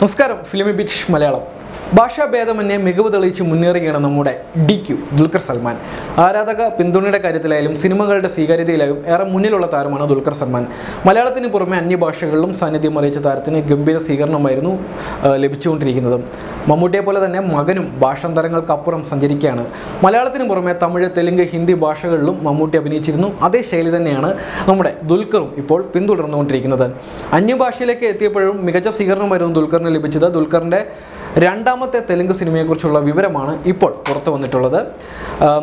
നമസ്കാരം. ഫിലിമി ബിറ്റ് മലയാളം. ഭാഷാഭേദമന്യേ മികവ് തെളിയിച്ച് മുന്നേറുകയാണ് നമ്മുടെ ഡി ക്യു ദുൽഖർ സൽമാൻ. ആരാധക പിന്തുണയുടെ കാര്യത്തിലായാലും സിനിമകളുടെ സ്വീകാര്യതയിലായും ഏറെ മുന്നിലുള്ള താരമാണ് ദുൽഖർ സൽമാൻ. മലയാളത്തിന് പുറമെ അന്യഭാഷകളിലും സാന്നിധ്യം അറിയിച്ച താരത്തിന് ഗംഭീര സ്വീകരണമായിരുന്നു ലഭിച്ചുകൊണ്ടിരിക്കുന്നത്. മമ്മൂട്ടിയെ പോലെ തന്നെ മകനും ഭാഷാന്തരങ്ങൾക്കപ്പുറം സഞ്ചരിക്കുകയാണ്. മലയാളത്തിന് പുറമെ തമിഴ് തെലുങ്ക് ഹിന്ദി ഭാഷകളിലും മമ്മൂട്ടി അഭിനയിച്ചിരുന്നു. അതേ ശൈലി തന്നെയാണ് നമ്മുടെ ദുൽഖറും ഇപ്പോൾ പിന്തുടർന്നുകൊണ്ടിരിക്കുന്നത്. അന്യഭാഷയിലേക്ക് എത്തിയപ്പോഴും മികച്ച സ്വീകരണമായിരുന്നു ദുൽഖറിന് ലഭിച്ചത്. ദുൽഖറിന്റെ രണ്ടാമത്തെ തെലുങ്ക് സിനിമയെക്കുറിച്ചുള്ള വിവരമാണ് ഇപ്പോൾ പുറത്തു വന്നിട്ടുള്ളത്.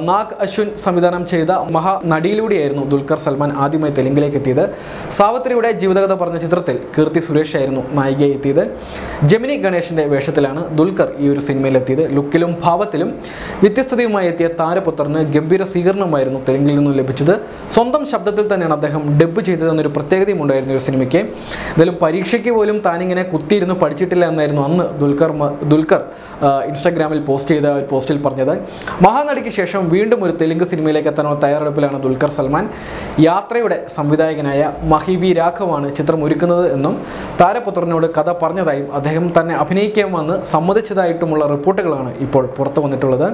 നാഗ് അശ്വിൻ സംവിധാനം ചെയ്ത മഹാനടിയിലൂടെയായിരുന്നു ദുൽഖർ സൽമാൻ ആദ്യമായി തെലുങ്കിലേക്ക് എത്തിയത്. സാവത്രിയുടെ ജീവിതകഥ പറഞ്ഞ ചിത്രത്തിൽ കീർത്തി സുരേഷ് ആയിരുന്നു നായികയെ എത്തിയത്. ജമിനി ഗണേഷിന്റെ വേഷത്തിലാണ് ദുൽഖർ ഈ ഒരു സിനിമയിലെത്തിയത് ലുക്കിലും ഭാവത്തിലും വ്യത്യസ്തതയുമായി എത്തിയ താരപുത്രന് ഗംഭീര സ്വീകരണമായിരുന്നു തെലുങ്കിൽ നിന്നും ലഭിച്ചത്. സ്വന്തം ശബ്ദത്തിൽ തന്നെയാണ് അദ്ദേഹം ഡബ്ബ് ചെയ്തതെന്നൊരു പ്രത്യേകതയും ഉണ്ടായിരുന്നു ഈ സിനിമയ്ക്ക്. എന്തായാലും പരീക്ഷയ്ക്ക് പോലും താനിങ്ങനെ കുത്തിയിരുന്ന് പഠിച്ചിട്ടില്ല എന്നായിരുന്നു അന്ന് ദുൽഖർ ദുൽഖർ ഇൻസ്റ്റാഗ്രാമിൽ പോസ്റ്റ് ചെയ്ത ഒരു പോസ്റ്റിൽ പറഞ്ഞത് മഹാനടിക്ക് ശേഷം വീണ്ടും ഒരു തെലുങ്ക് സിനിമയിലേക്ക് എത്താനുള്ള തയ്യാറെടുപ്പിലാണ് ദുൽഖർ സൽമാൻ. യാത്രയുടെ സംവിധായകനായ മഹിബി രാഘവാണ് ചിത്രം ഒരുക്കുന്നത് എന്നും താരപുത്രനോട് കഥ പറഞ്ഞതായും അദ്ദേഹം തന്നെ അഭിനയിക്കാമെന്ന് സമ്മതിച്ചതായിട്ടുമുള്ള റിപ്പോർട്ടുകളാണ് ഇപ്പോൾ പുറത്തു വന്നിട്ടുള്ളത്.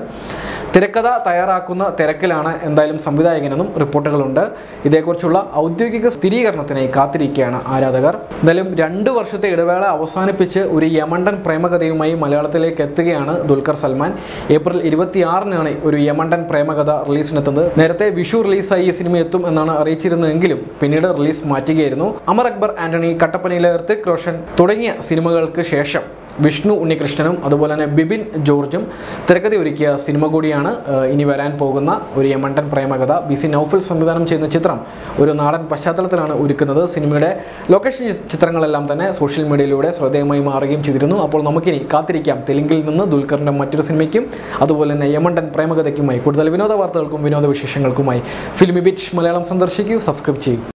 തിരക്കഥ തയ്യാറാക്കുന്ന തിരക്കിലാണ് എന്തായാലും സംവിധായകനെന്നും റിപ്പോർട്ടുകളുണ്ട്. ഇതേക്കുറിച്ചുള്ള ഔദ്യോഗിക സ്ഥിരീകരണത്തിനായി കാത്തിരിക്കുകയാണ് ആരാധകർ. എന്തായാലും രണ്ട് വർഷത്തെ ഇടവേള അവസാനിപ്പിച്ച് ഒരു യമണ്ടൻ പ്രേമകഥയുമായി മലയാളത്തിലേക്ക് എത്തുകയാണ് ദുൽഖർ സൽമാൻ. ഏപ്രിൽ ഇരുപത്തിയാറിനാണ് ഒരു യമണ്ടൻ പ്രേമകഥ റിലീസിനെത്തുന്നത്. നേരത്തെ വിഷു റിലീസായി ഈ സിനിമ എത്തും എന്നാണ് അറിയിച്ചിരുന്നതെങ്കിലും പിന്നീട് റിലീസ് മാറ്റുകയായിരുന്നു. അമർ അക്ബർ ആന്റണി കട്ടപ്പനയിലെ ഋത്വിക് റോഷൻ തുടങ്ങിയ സിനിമകൾക്ക് ശേഷം വിഷ്ണു ഉണ്ണികൃഷ്ണനും അതുപോലെ തന്നെ ബിബിൻ ജോർജും തിരക്കഥ ഒരുക്കിയ സിനിമ കൂടിയാണ് ഇനി വരാൻ പോകുന്ന ഒരു യമണ്ടൻ പ്രേമകഥ. ബി സി നൌഫിൽ സംവിധാനം ചെയ്യുന്ന ചിത്രം ഒരു നാടൻ പശ്ചാത്തലത്തിലാണ് ഒരുക്കുന്നത്. സിനിമയുടെ ലൊക്കേഷൻ ചിത്രങ്ങളെല്ലാം തന്നെ സോഷ്യൽ മീഡിയയിലൂടെ ശ്രദ്ധേയമായി മാറുകയും ചെയ്തിരുന്നു. അപ്പോൾ നമുക്കിനി കാത്തിരിക്കാം. തെലുങ്കിൽ നിന്ന് ദുൽഖറിന്റെ മറ്റൊരു സിനിമയ്ക്കും അതുപോലെ തന്നെ യമണ്ടൻ പ്രേമകഥയ്ക്കുമായി കൂടുതൽ വിനോദ വാർത്തകൾക്കും വിനോദ വിശേഷങ്ങൾക്കുമായി ഫിലിമി ബിറ്റ് മലയാളം സന്ദർശിക്കൂ. സബ്സ്ക്രൈബ് ചെയ്യൂ.